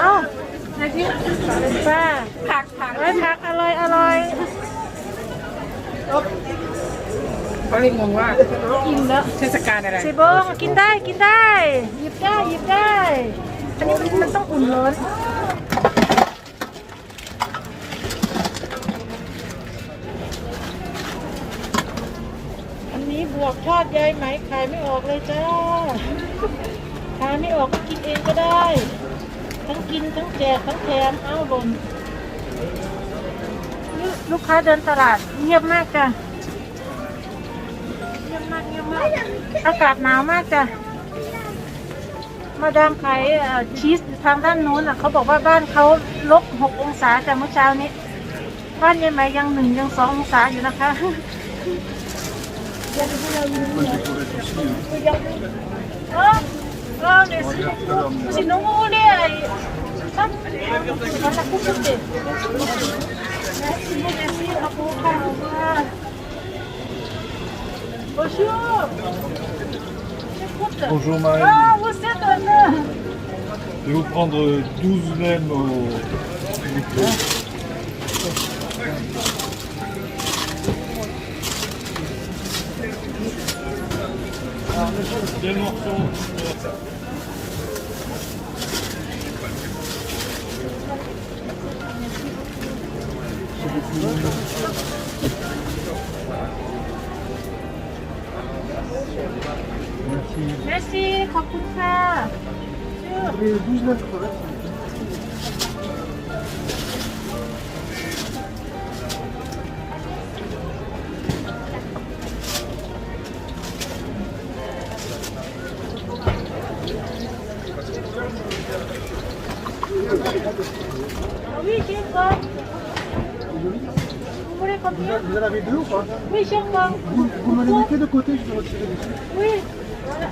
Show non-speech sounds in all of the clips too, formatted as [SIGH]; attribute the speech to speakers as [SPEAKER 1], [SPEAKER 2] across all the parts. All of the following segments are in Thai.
[SPEAKER 1] เอ้าไหนพี่ป้า
[SPEAKER 2] ผักผัก
[SPEAKER 1] ไว้ผักอร่อยอร่อย
[SPEAKER 2] เขาเลยงงว่า
[SPEAKER 1] กินแล้ว
[SPEAKER 2] เทศกาลอะไร
[SPEAKER 1] สิบงกินได้กินได้หยิบได้หยิบได้อันนี้มันต้องอุ่นร้อนอันนี้บวกทอดใยไหมขายไม่ออกเลยจ้าขายไม่ออกก็กินเองก็ได้ ทั้งกินทั้งแจกทั้งแถมเอ้าหล่นนี่ลูกค้าเดินตลาดเงียบมากจ้ะเยี่ยมมากเยี่ยมมากอากาศหนาวมากจ้ะมาดามขายเอ่อชีสอยู่ทางด้านนู้นอะเขาบอกว่าบ้านเขาลบหกองศาจ้ะเมื่อเช้านี้ บ้านยายไหมยังหนึ่งยังสององศาอยู่นะคะเออเออเนี่ยสิสิน้องอูเนี่ยไอ้ซับมันละคุกเด็ Bonjour.
[SPEAKER 3] Bonjour Marie.
[SPEAKER 1] Ah, vous êtes là.
[SPEAKER 3] Je vais vous prendre 12 nems au micro. Des morceaux.
[SPEAKER 1] Merci, Kapuka. Oui, j'ai quoi vous,
[SPEAKER 4] en avez deux ou pas
[SPEAKER 1] Oui, j'ai.
[SPEAKER 4] Vous, vous me mettez de côté, je vais retirer dessus.
[SPEAKER 1] Oui, voilà.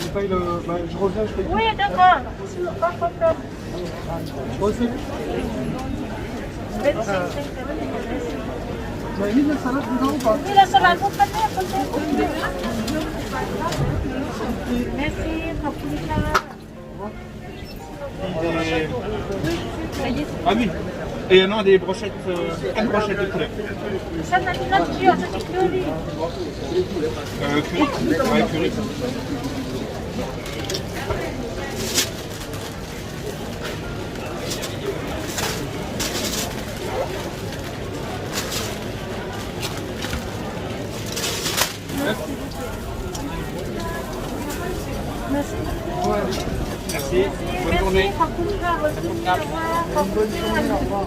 [SPEAKER 4] Je, paye le... Bah, je reviens, je paye.
[SPEAKER 1] Oui, d'accord. Pas de problème.
[SPEAKER 4] Euh, la salade ou pas?
[SPEAKER 1] Oui, la salade. Merci,
[SPEAKER 3] Ah oui. Et non, des brochettes, quatre brochettes de poulet. Euh, curry. Ouais, curry.
[SPEAKER 1] Merci.
[SPEAKER 3] Merci. Bonne journée.
[SPEAKER 1] Merci.
[SPEAKER 4] Bonne journée. Au revoir.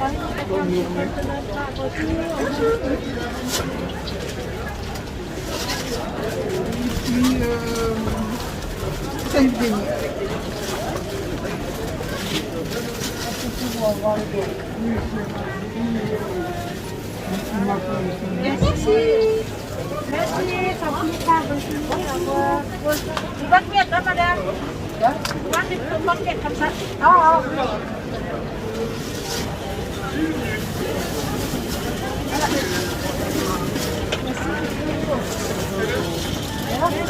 [SPEAKER 4] Puis, euh, cinq vignes.
[SPEAKER 1] Merci. Merci, ça
[SPEAKER 4] vous Bonne
[SPEAKER 1] fête, madame. Bonne fête, bonne fête comme ça. Oh, oh. จ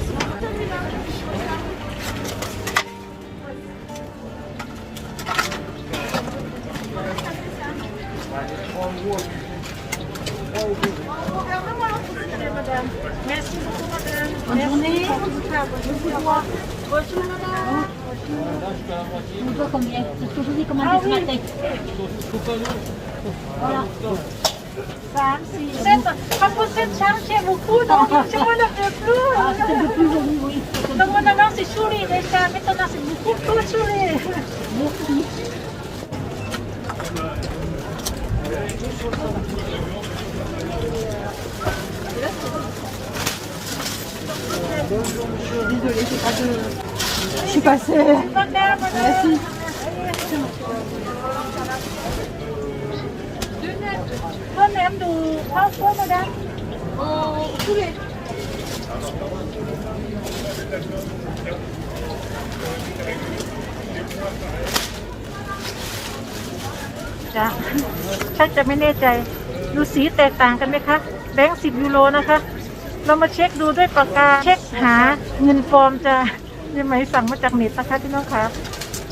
[SPEAKER 5] combien C'est ce que je dis commander
[SPEAKER 1] ah,
[SPEAKER 5] ce Voilà.
[SPEAKER 1] Parce que cette charge, c'est beaucoup, c'est de plus.
[SPEAKER 5] Ah, c'est de plus oui.
[SPEAKER 1] Donc maintenant, c'est joli déjà. Maintenant, c'est beaucoup
[SPEAKER 5] plus Désolée, j'ai pas de... Je suis passée.
[SPEAKER 1] ก็ได้มาเลยพ่อแหนมดูข้าวคั่วมาได้
[SPEAKER 2] tous les
[SPEAKER 1] จ้ะชักจะไม่แน่ใจ ดูสีแตกต่างกันไหมคะ แบงค์สิบยูโรนะคะ เรามาเช็คดูด้วยปากกา เช็คหาเงินฟอร์มจะยังไหมสั่งมาจากเน็ตนะคะพี่น้องคะ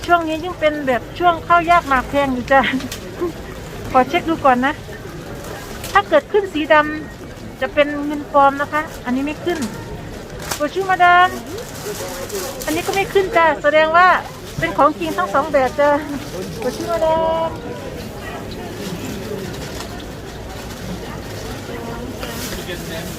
[SPEAKER 1] ช่วงนี้ยิ่งเป็นแบบช่วงข้าวยากหมากแพงอยู่จ้ะขอเช็คดูก่อนนะ ถ้าเกิดขึ้นสีดำจะเป็นเงินฟอร์มนะคะ อันนี้ไม่ขึ้นโบชูมาดามอันนี้ก็ไม่ขึ้นจ้ะแสดงว่าเป็นของจริงทั้งสองแบบจ้ะโบชูมาดาม Merci,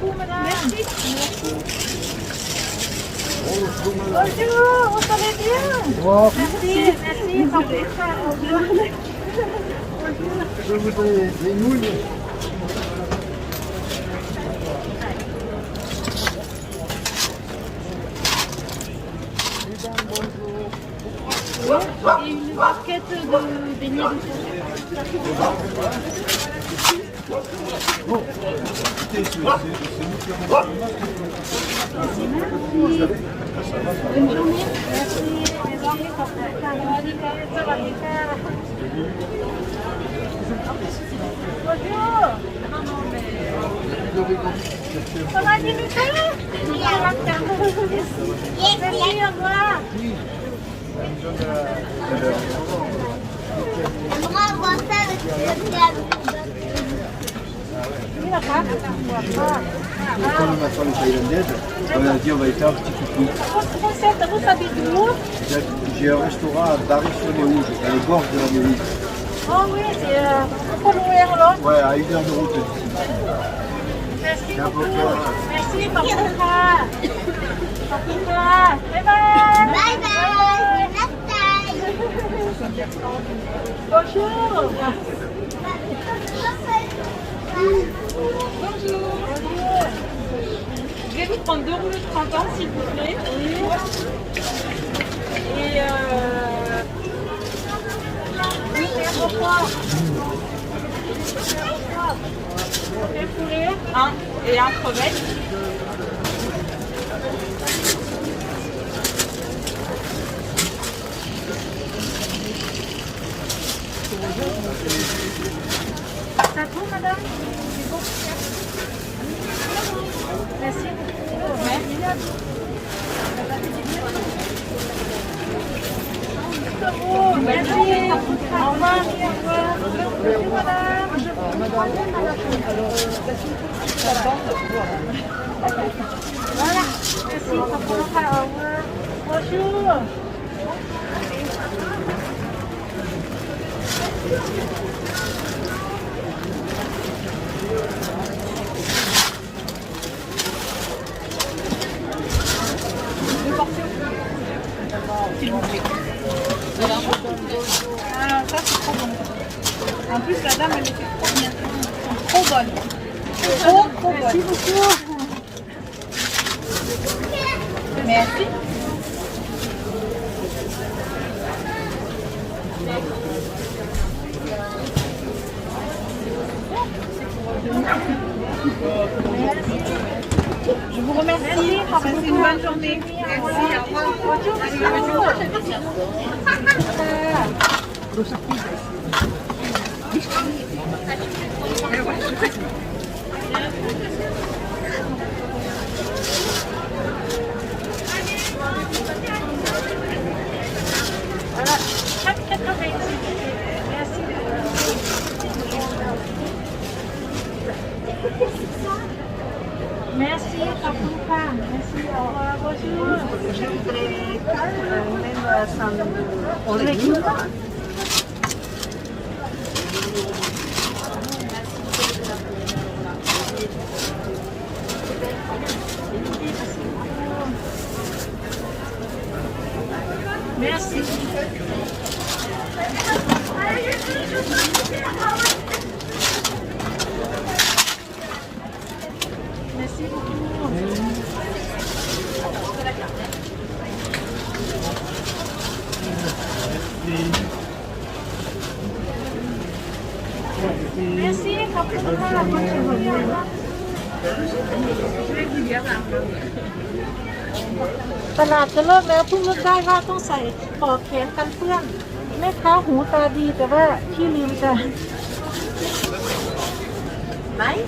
[SPEAKER 1] beaucoup, madame. Merci. Bonjour, vous allez bien Merci, merci. Au revoir.
[SPEAKER 4] Je voudrais des moules.
[SPEAKER 1] Et une barquette de beignets de Bonne journée. Bonjour. Non, non, mais... Ça va, Merci, au revoir. Bravo, ça, le club. Eu quando nós falamos tailandesa, un
[SPEAKER 4] dia on va faire un petit coucou. J'ai un restaurant à Paris sur les Rouges, à les de la Mélie.
[SPEAKER 1] Ah oui, c'est euh,
[SPEAKER 4] Ouais, à une heure de route oh, é
[SPEAKER 1] Merci beaucoup. Merci, papa. papa. Bye bye.
[SPEAKER 5] Bye bye. Bonjour. Bonjour.
[SPEAKER 1] Bonjour.
[SPEAKER 2] Je vais vous prendre deux rouleaux de printemps, s'il vous plaît. Et euh,
[SPEAKER 1] Et poulet
[SPEAKER 2] un et un crevette.
[SPEAKER 1] Ça tout, madame C'est bon Merci. Merci. Merci. Au revoir. Bonjour, madame. Voilà. Merci. Au revoir. Bonjour. Deux portions
[SPEAKER 2] s'il vous plaît. Ah, ça c'est trop bon. En plus, la dame, elle était trop bien. Trop bonne. Trop, trop bonne.
[SPEAKER 1] Merci beaucoup.
[SPEAKER 2] Merci. Je vous remercie. Passez une bonne journée. Merci. Au revoir. [LAUGHS]
[SPEAKER 1] gonna keep เลิกแล้วเพิ่งนึกได้ว่าต้องใส่ปลอกแขนกันเปื้อนแม่ค้าหูตาดีแต่ว่าพี่ลืมจ้ะ
[SPEAKER 6] Maï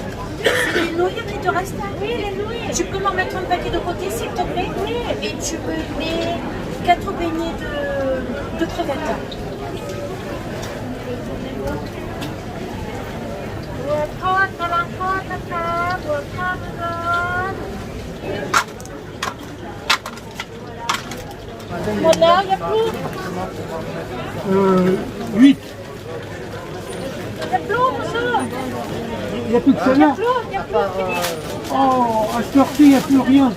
[SPEAKER 6] C'est les nouilles qui te restent Oui, les nouilles. Tu peux m'en mettre un paquet de côté, s'il te plaît Oui. Et tu me mets quatre beignets de, de crevettes.
[SPEAKER 1] บัวทอดกำลังทอดนะคะบัวทอดร้อนหมดแล้ว Euh, voilà, il y a plus
[SPEAKER 4] Euh, 8.
[SPEAKER 1] Il y a plus,
[SPEAKER 4] Il n'y a plus que Oh, à ce heure-ci, il n'y a plus rien.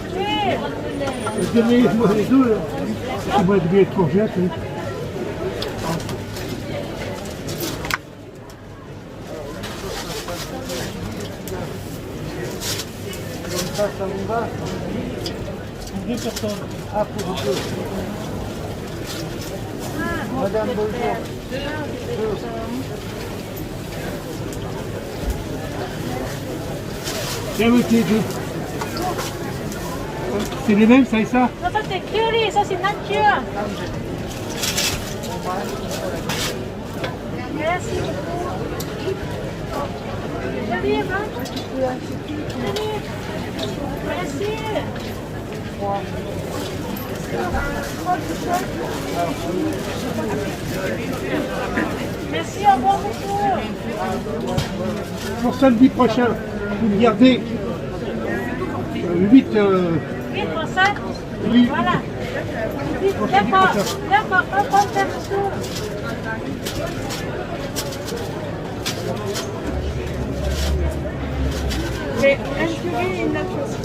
[SPEAKER 4] Donnez-moi les deux, là. On hein. va devenir courgette deux personnes. Ah, pour deux. Madame, bonjour. Deux. Deux. C'est les mêmes, ça et ça?
[SPEAKER 1] Non, ça c'est curry, ça c'est nature. Merci beaucoup. J'arrive, hein? J'arrive. Merci. Merci, au revoir, monsieur.
[SPEAKER 4] Pour samedi prochain, vous me gardez 8 euh,
[SPEAKER 1] Oui, pour ça
[SPEAKER 4] Oui.
[SPEAKER 1] Voilà. D'accord, d'accord, ça.
[SPEAKER 2] Mais et une nachos.
[SPEAKER 1] Bonjour,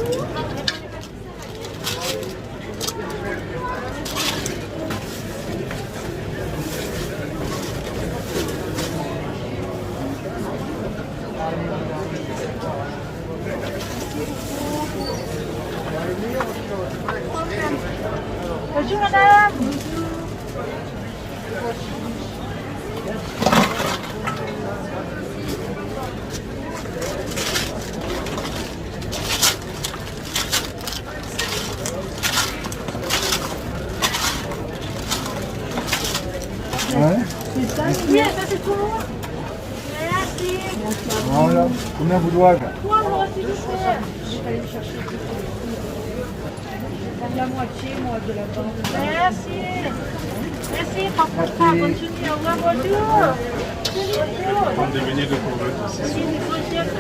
[SPEAKER 1] boivent.
[SPEAKER 2] La moitié, moi, de la.
[SPEAKER 1] Merci. Merci, par contre, continue. Au revoir, bonjour. Prendre
[SPEAKER 3] des beignets de courbette.
[SPEAKER 1] C'est une prochaine.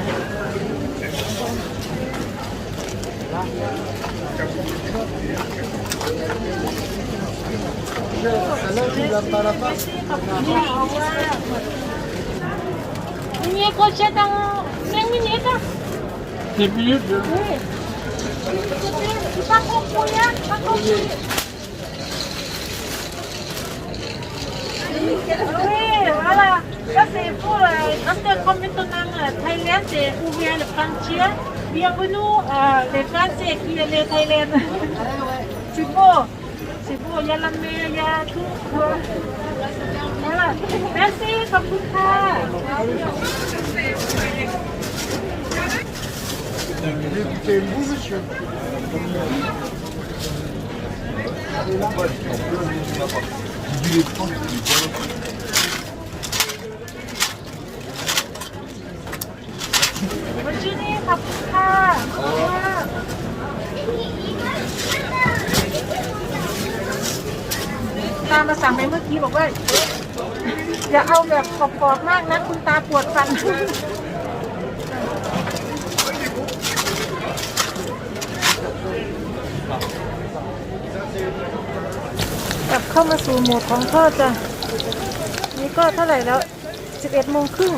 [SPEAKER 1] Merci, papa. Au revoir. Mini crochet dans 5 minutes. hein.
[SPEAKER 4] 10 minutes
[SPEAKER 1] Oui. C'est pas compris, hein, pas compris. Oui, voilà. Ça, c'est pour euh, notre comme maintenant euh, Thaïlande, c'est ouvert le frontière. Bienvenue euh, les Français qui ล่ะแมสซี่ขอบคุณค่ะวันชื่
[SPEAKER 4] อนี่อชื่ะ
[SPEAKER 1] ขอบคุณค่ะตามมาสั่งไปเมื่อกี้บอกว่า อย่าเอาแบบกรอบๆมากนะคุณตาปวดฟันกลับเข้ามาสู่โหมดของทอดจ้ะนี่ก็เท่าไหร่แล้ว 11โมงครึ่ง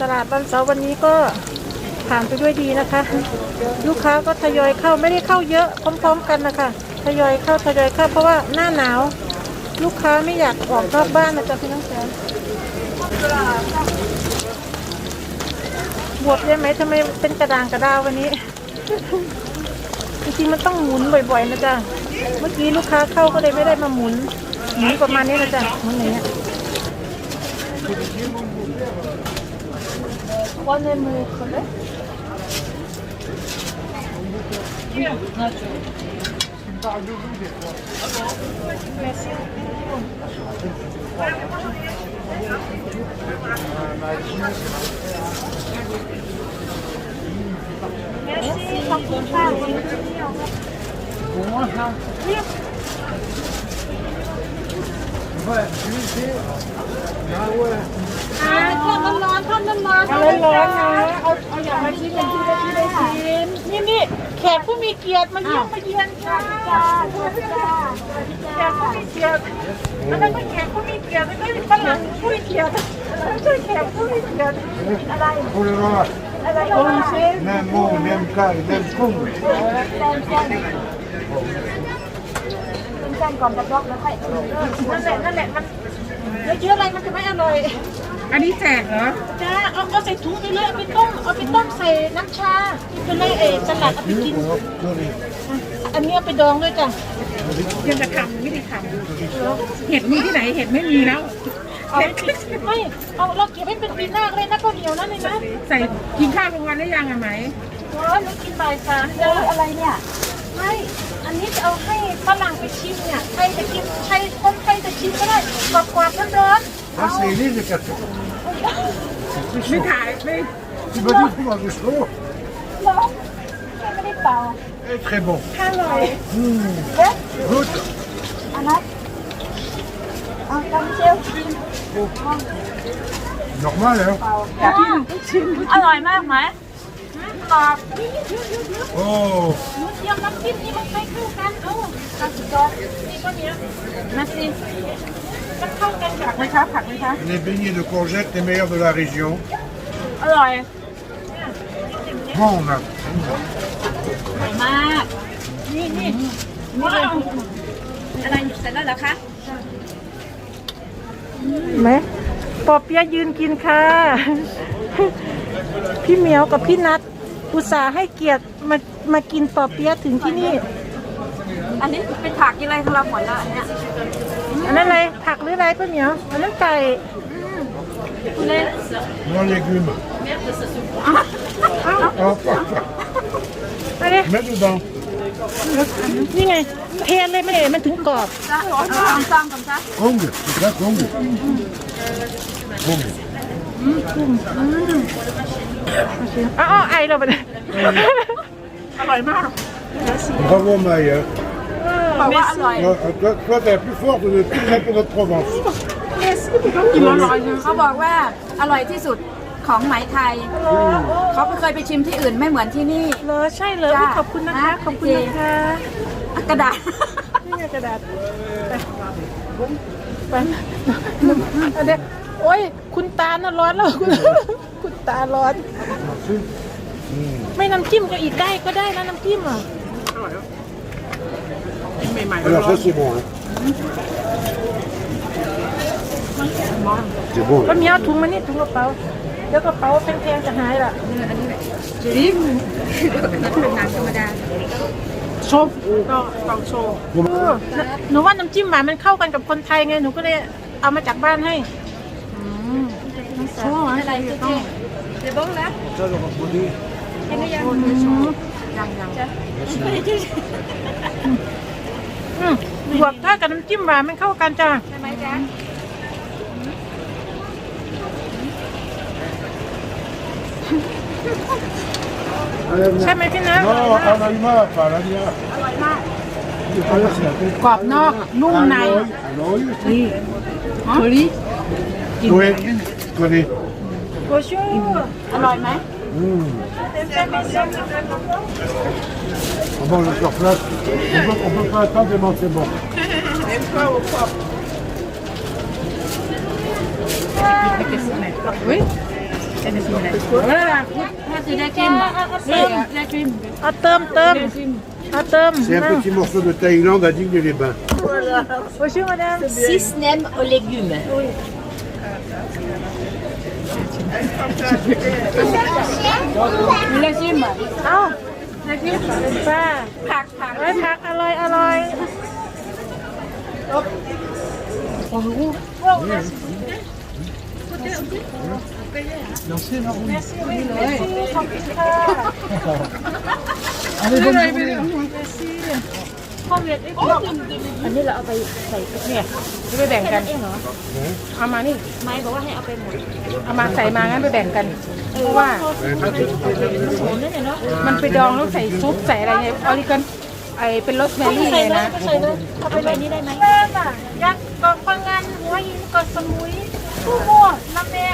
[SPEAKER 1] ตลาดวันเสาร์วันนี้ก็ผ่านไปด้วยดีนะคะ ลูกค้าก็ทยอยเข้าไม่ได้เข้าเยอะพร้อม ๆ กันนะคะ ทยอยเข้าทยอยเข้าเพราะว่าหน้าหนาว ลูกค้าไม่อยากออกนอกบ้านนะจ๊ะพี่น้องแสนบวบได้ไหมทำไมเป็นกระดางกระดาววันนี้ จริงๆมันต้องหมุนบ่อยๆนะจ๊ะ เมื่อกี้ลูกค้าเข้าก็เลยไม่ได้มาหมุน หมุนประมาณนี้นะจ๊ะหมุนอย่างเงี้ย Prenez-moi crevet. Merci. Merci.
[SPEAKER 4] Pour moi, ça Ouais, je sais. Ah ouais.
[SPEAKER 1] ทอดร้อนๆทอด ร้อนๆทอดร้อนๆนะเอาเอาอย่างมาชิ้นเป็นชิ้ นี่นี่แขกผู้มีเกียรติมาเยี่ยมมาเยือนค่ะจ้าจ้าแขกผู้มีเกียรติอันนั้นก็แขกผู้มีเกียรติแล้วก็ฝรั่งผู้มีเกียรติไม่ใช่แขกผู้มีเกียรติอะไร
[SPEAKER 4] Oh là là.
[SPEAKER 1] อะไรโอ้เชฟ
[SPEAKER 4] Même mot, même cas, même con.
[SPEAKER 1] นั่นแหละนั่นแหละมันเยอะๆอะไรมันจะไม่อร่อย
[SPEAKER 2] อันนี้แจกเหรอ
[SPEAKER 1] จ้าเอาเอาใส่ถุงไปเลยเอาไปต้มเอาไปต้มใส่น้ำชาจะได้เออสลัดเอาไปกินอันนี้เอาไปดองด้วยจ้ะ
[SPEAKER 2] ยังจะทำไม่ได้ทำเห็ดมีที่ไหนเห็ดไม่มีแล้ว
[SPEAKER 1] เอาไม่เอาเราเก็บให้เป็นปีหน้าเลยนะข้าวเหนียวนั่นเลยนะ
[SPEAKER 2] ใส่กินข้าวกลางวันได้ยังอะไหม
[SPEAKER 1] ร้อนแล้วกินบ่ายสามจ้าอะไรเนี่ยไม่ อันนี้จะเอาให้ฝรั่งไปชิมเนี่ยใครจะกินใครคนไทยจะชิมก็ได้กรอบๆร้อนๆ
[SPEAKER 2] Das ist eine Lesekartoffel. Mit Halbmilch.
[SPEAKER 4] Tu me
[SPEAKER 1] dis tout dans le chaud Non, je ne l'ai pas.
[SPEAKER 4] Et très bon.
[SPEAKER 1] Alors, mmh.
[SPEAKER 4] Normal, hein
[SPEAKER 1] Alors, normal.
[SPEAKER 4] Oh.
[SPEAKER 1] Merci. มน้ำจิ้มนี่มันไม่เข้ากันเอ้าตาสุดยอดนี่ก็เนี้ยมาสิมันเข้ากันกับ
[SPEAKER 2] ผักไหมคะผักไหมคะ
[SPEAKER 4] Les beignets de courgettes, les meilleurs de la région.
[SPEAKER 1] อร่อย
[SPEAKER 4] Bon, on a.
[SPEAKER 1] มาก นี่นี่นี่เลยอะไรเสร็จแล้วเหรอคะ ไหมปอเปียะยืนกินค่ะ พี่เหมียวกับพี่นัทอุตส่าห์ให้เกียรติมามากินปอเปียะถึงที่นี่
[SPEAKER 6] อันนี้เป็นผักกินอะไรของเราหมดแล้วเนี่ย
[SPEAKER 1] อันนั้นอะไรผักหรืออะไรป้าเหมียวอันนั้นไก่
[SPEAKER 4] Non légumes. Hop, hop.
[SPEAKER 1] อะไร
[SPEAKER 4] Mets dedans.
[SPEAKER 1] นี่ไง เทเลยไม่เอ๋มันถึงกรอบ
[SPEAKER 6] จ้าเอาเอาซ้ำกันจ้า
[SPEAKER 4] Kong, c'est ça, Kong. Kong.
[SPEAKER 1] อ้าวไอเราไปเลย
[SPEAKER 2] อร่อยมาก
[SPEAKER 4] Bravo, Maya.
[SPEAKER 6] บอกว่าอร่อย
[SPEAKER 4] Toi, toi, toi, t'es la plus forte de tout le reste de notre Provence.
[SPEAKER 2] กินอร่อยเลย
[SPEAKER 6] เขาบอกว่าอร่อยที่สุดของไหมไทย เขาเคยไปชิมที่อื่นไม่เหมือนที่นี่
[SPEAKER 1] เลอใช่เลย
[SPEAKER 6] จ้ะ
[SPEAKER 1] ขอบคุณนะคะ
[SPEAKER 6] อะ
[SPEAKER 1] ขอบคุณนะคะ
[SPEAKER 6] กระดาษ
[SPEAKER 1] นี่ไงกระดาษไปไปอันเนี้ยโอ้ยคุณตาน่ะร้อนแล้วคุณคุณตาร้อนไม่น้ำจิ้มก็อีกได้ก็ได้นะน้ำจิ้มอะ
[SPEAKER 2] ใหม่ๆ
[SPEAKER 4] Alors,
[SPEAKER 2] ร้อ
[SPEAKER 4] ça,
[SPEAKER 2] น
[SPEAKER 4] c'est bon. Hein. C'est bon.
[SPEAKER 1] ก็มีเอาถุงมานี่ถุงกระเป๋าเดี๋ยวกระเป๋าแพงๆจะหายละ
[SPEAKER 2] J'ai dit, le naan ธรรมดา
[SPEAKER 1] ชมก็ต้องโชว์หนูว่าน้ำจิ้มหวานมันเข้ากันกับคนไทยไงหนูก็เลยเอามาจากบ้านให้โชว์อะไรต้อง
[SPEAKER 2] C'est bon là
[SPEAKER 4] Ça, le reproduit.
[SPEAKER 1] อืมบวกถ้ากับน้ำจิ้มหวานมันเข้ากันจ้ะ
[SPEAKER 2] ใช่ไหมจ๊ะ
[SPEAKER 4] Allez,
[SPEAKER 1] ใช่ไหมพี่นะ
[SPEAKER 3] Non, Anaïma, pas l'Ania.
[SPEAKER 1] กรอบนอกนุ่มใน
[SPEAKER 3] Aloï.
[SPEAKER 2] โอ้ย
[SPEAKER 3] Oui, connais.
[SPEAKER 1] โกชูอร่อยไหม
[SPEAKER 4] Mmh. on mange sur place. On ne peut pas attendre mais manger bon.
[SPEAKER 5] Oui. C'est un petit morceau de Thaïlande à Digne-les-Bains. Voilà. Bonjour madame.
[SPEAKER 1] Six nems aux légumes. Oui. Ah. จป้าผักผักไว้
[SPEAKER 4] ผักอร่อยอร่
[SPEAKER 1] อยเราซื้อเรา
[SPEAKER 6] อุ้ย
[SPEAKER 5] เลยขอบคุณค่ะ
[SPEAKER 1] เอาไปบนไปเลย ผักไว้ผักอร่อยอร่อย
[SPEAKER 5] อันนี้เราเอาไปใส่เนี่ยจะไปแบ่งกันเอามานี่ไม้บอกว่าให้เอาไปหมดเอามาใส่มางั้นไปแบ่งกันเพราะว่ามันไปดองแล้วใส่ซุปใส่อะไรไงออริกันไอเป็นรสแมรี่เลยนะ
[SPEAKER 1] ใส่เอาไปเลยนี่ได้ไหมแม่น่ะยักษ์กองพังงานหัวหินกาะสมุยผู้มั่วลำแม่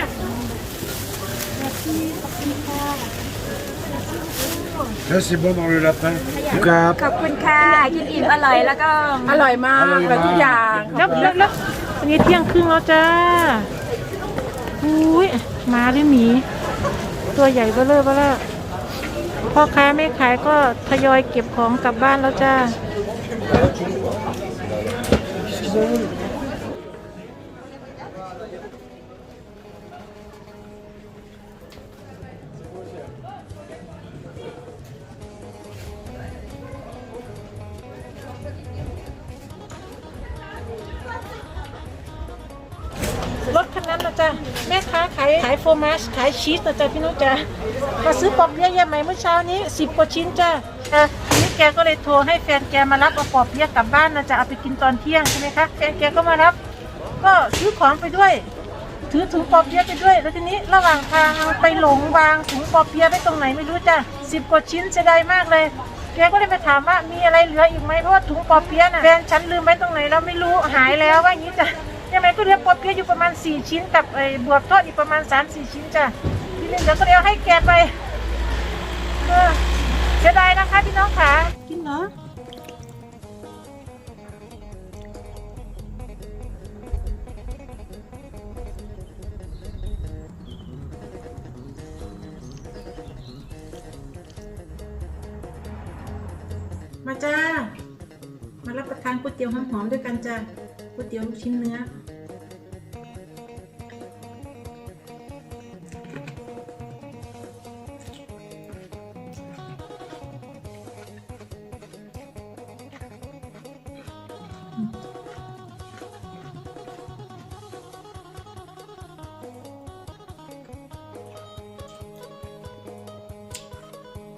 [SPEAKER 4] Ça, c'est bon dans le lapin. En tout cas,
[SPEAKER 6] ขอบคุณค่ะ กินอิ่มอร่อยแล้วก็
[SPEAKER 5] อร่อยมากอร่อยทุกอย่าง
[SPEAKER 1] แล้วแล้วแล้วอันนี้เที่ยงครึ่งแล้วจ้าอุ้ยหมาหรือหมี ตัวใหญ่เบ้อเลอเบ้อเลอพ่อค้าแม่ขายก็ทยอยเก็บของกลับบ้านแล้วจ้าราขายโฟร์มาสขายชีสนะจ๊ะพี่นุ้ยจ๊ะมาซื้อปอบเปี๊ยะเยอะไหมเมื่อเช้านี้สิบกว่าชิ้นจ้ะอะทีนี้แกก็เลยโทรให้แฟนแกมารับเอาปอบเปี๊ยะกลับบ้านนะจ๊ะเอาไปกินตอนเที่ยงใช่ไหมคะแฟนแกก็มารับ ก็ซื้อของไปด้วย ถือถุงปอบเปี๊ยะไปด้วย แล้วทีนี้ระหว่างทางไปหลงวางถุงปอบเปี๊ยะไว้ตรงไหนไม่รู้จ้ะสิบกว่าชิ้นเสียดายมากเลยแกก็เลยไปถามว่ามีอะไรเหลืออีกไหมเพราะว่าถุงปอบเปี๊ยะน่ะแฟนฉันลืมไว้ตรงไหนแล้วไม่รู้หายแล้วว่าอย่างนี้จ้ะ ยังไงก็เหลือปอบเปี๊ยะอยู่ประมาณ 4 ชิ้นกับไอ้บวบทอดอีกประมาณ 3 4 ชิ้นจ้ะทีนี้เดี๋ยวก็เลยเอาให้แกไปเออเสียดายนะคะพี่น้องขากินเหรอมาจ้า ตี๋ยวหอมๆด้วยกันจ้าก๋วยเตี๋ยวลูกชิ้นเนื้อ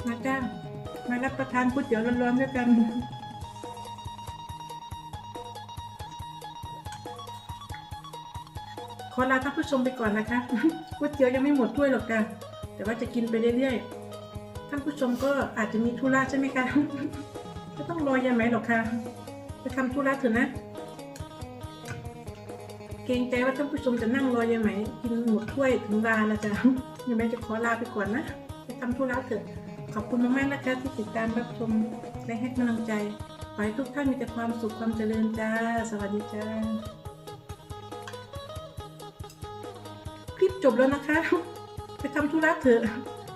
[SPEAKER 1] มาจ้ามารับประทานก๋วยเตี๋ยวร้อนๆด้วยกัน อลาท่านผู้ชมไปก่อนนะคะก๋วยเตี๋ยวยังไม่หมดถ้วยหรอกค่ะแต่ว่าจะกินไปเรื่อยๆท่านผู้ชมก็อาจจะมีธุระใช่ไหมคะไม่ต้องรอยายไหมหรอกค่ะไปทำธุระเถอะนะ เกรงใจว่าท่านผู้ชมจะนั่งรอยายไหมกินหมดถ้วยถึงลานะจ๊ะยายไหมจะขอลาไปก่อนนะไปทำธุระเถอะขอบคุณมากๆนะคะที่ติดตามรับชมและให้กำลังใจขอให้ทุกท่านมีแต่ความสุขความเจริญจ้า สวัสดีจ้า ลิปจบแล้วนะคะ ไปทำธุระเถอะ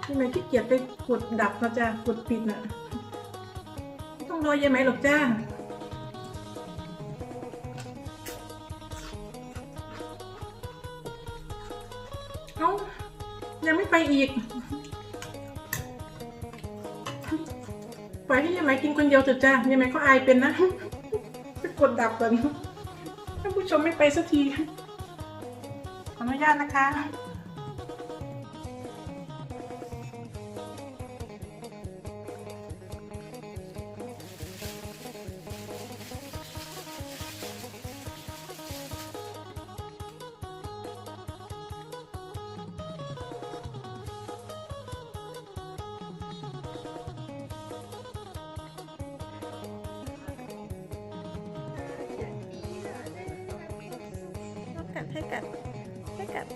[SPEAKER 1] ใช่ไมขี้เกียจไปกดดับนะจ้ากดปิดน่ะต้องรอยัยไหมหรอกจ้าเอายังไม่ไปอีกไปล่ยให้ยายไหมกินคนเดียวเถอะจ้ายัยไหมก็อายเป็นนะไปกดดับก่อนท่านผู้ชมไม่ไปสักที นุญาตนะคะ Pick up. him.